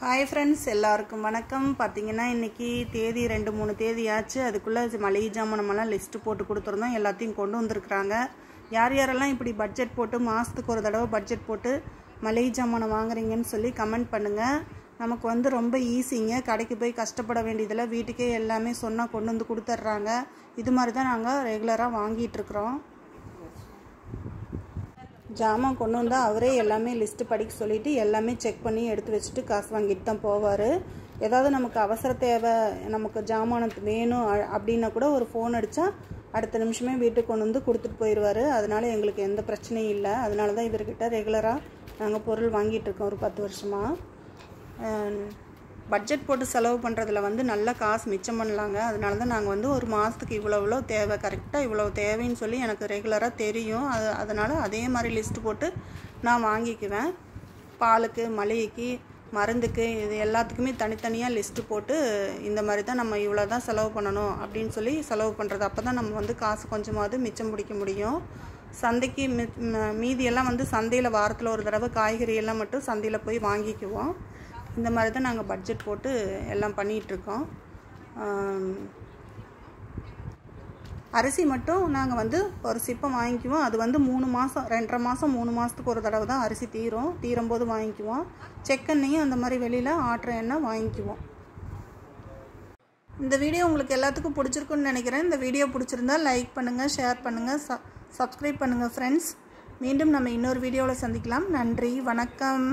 Hi friends எல்லாருக்கும் வணக்கம். பார்த்தீங்கன்னா இன்றைக்கி தேதி ரெண்டு மூணு தேதி ஆச்சு. அதுக்குள்ளே மளிகை ஜாமானமெல்லாம் லிஸ்ட்டு போட்டு கொடுத்துருந்தோம். எல்லாத்தையும் கொண்டு வந்திருக்கிறாங்க. யார் யாரெல்லாம் இப்படி பட்ஜெட் போட்டு மாதத்துக்கு ஒரு தடவை பட்ஜெட் போட்டு மளிகை ஜாமானம் வாங்குறீங்கன்னு சொல்லி கமெண்ட் பண்ணுங்கள் நமக்கு வந்து ரொம்ப ஈஸிங்க கடைக்கு போய் கஷ்டப்பட வேண்டியதில்லை வீட்டுக்கே எல்லாமே சொன்னால் கொண்டு வந்து கொடுத்துட்றாங்க இது மாதிரி தான் நாங்கள் ரெகுலராக வாங்கிட்டு இருக்கிறோம். ஜாமான் கொண்டு வந்தால் அவரே எல்லாமே லிஸ்ட்டு படிக்க சொல்லிவிட்டு எல்லாமே செக் பண்ணி எடுத்து வச்சுட்டு காசு வாங்கிட்டு தான் போவார். ஏதாவது நமக்கு அவசர தேவை நமக்கு ஜாமானத்து வேணும் அ- அப்படின்னா கூட ஒரு ஃபோன் அடித்தா அடுத்த நிமிஷமே வீட்டுக்கு கொண்டு வந்து கொடுத்துட்டு போயிடுவார் அதனால எங்களுக்கு எந்த பிரச்சனையும் இல்லை. அதனால தான் இவர்கிட்ட ரெகுலராக நாங்கள் பொருள் வாங்கிட்டு இருக்கோம் ஒரு பத்து வருஷமாக பட்ஜெட் போட்டு செலவு பண்ணுறதுல வந்து நல்ல காசு மிச்சம் பண்ணலாங்க. அதனால தான் நாங்கள் வந்து ஒரு மாதத்துக்கு இவ்வளோ இவ்வளோ தேவை கரெக்டாக இவ்வளோ தேவைன்னு சொல்லி எனக்கு ரெகுலராக தெரியும். அது அதனால் அதே மாதிரி லிஸ்ட் போட்டு நான் வாங்கிக்குவேன். பாலுக்கு மளிகைக்கு மருந்துக்கு இது எல்லாத்துக்குமே தனித்தனியாக லிஸ்ட்டு போட்டு இந்த மாதிரி தான் நம்ம இவ்வளோ தான் செலவு பண்ணணும் அப்படின்னு சொல்லி செலவு பண்ணுறது அப்போ தான் நம்ம வந்து காசு கொஞ்சமாவது மிச்சம் பிடிக்க முடியும். சந்தைக்கு மி- மீதியெல்லாம் வந்து சந்தையில் வாரத்தில் ஒரு தடவை காய்கறி எல்லாம் மட்டும் சந்தையில் போய் வாங்கிக்குவோம். இந்த மாதிரி தான் நாங்கள் பட்ஜெட் போட்டு எல்லாம் பண்ணிகிட்ருக்கோம் அரிசி மட்டும் நாங்கள் வந்து ஒரு சிப்பம் வாங்கிக்குவோம். அது வந்து மூணு மாதம் ரெண்டரை மாதம் மூணு மாதத்துக்கு ஒரு தடவை தான் அரிசி தீரும். தீரும் போது வாங்கிக்குவோம். செக்கெண்ணையும் அந்த மாதிரி வெளியில் ஆட்டுற எண்ணெய் வாங்கிக்குவோம். இந்த வீடியோ உங்களுக்கு எல்லாத்துக்கும் பிடிச்சிருக்குன்னு நினைக்கிறேன். இந்த வீடியோ பிடிச்சிருந்தா லைக் பண்ணுங்கள் ஷேர் பண்ணுங்கள் ச சப்ஸ்கிரைப் பண்ணுங்கள் ஃப்ரெண்ட்ஸ் மீண்டும் நம்ம இன்னொரு வீடியோவில் சந்திக்கலாம். நன்றி வணக்கம்.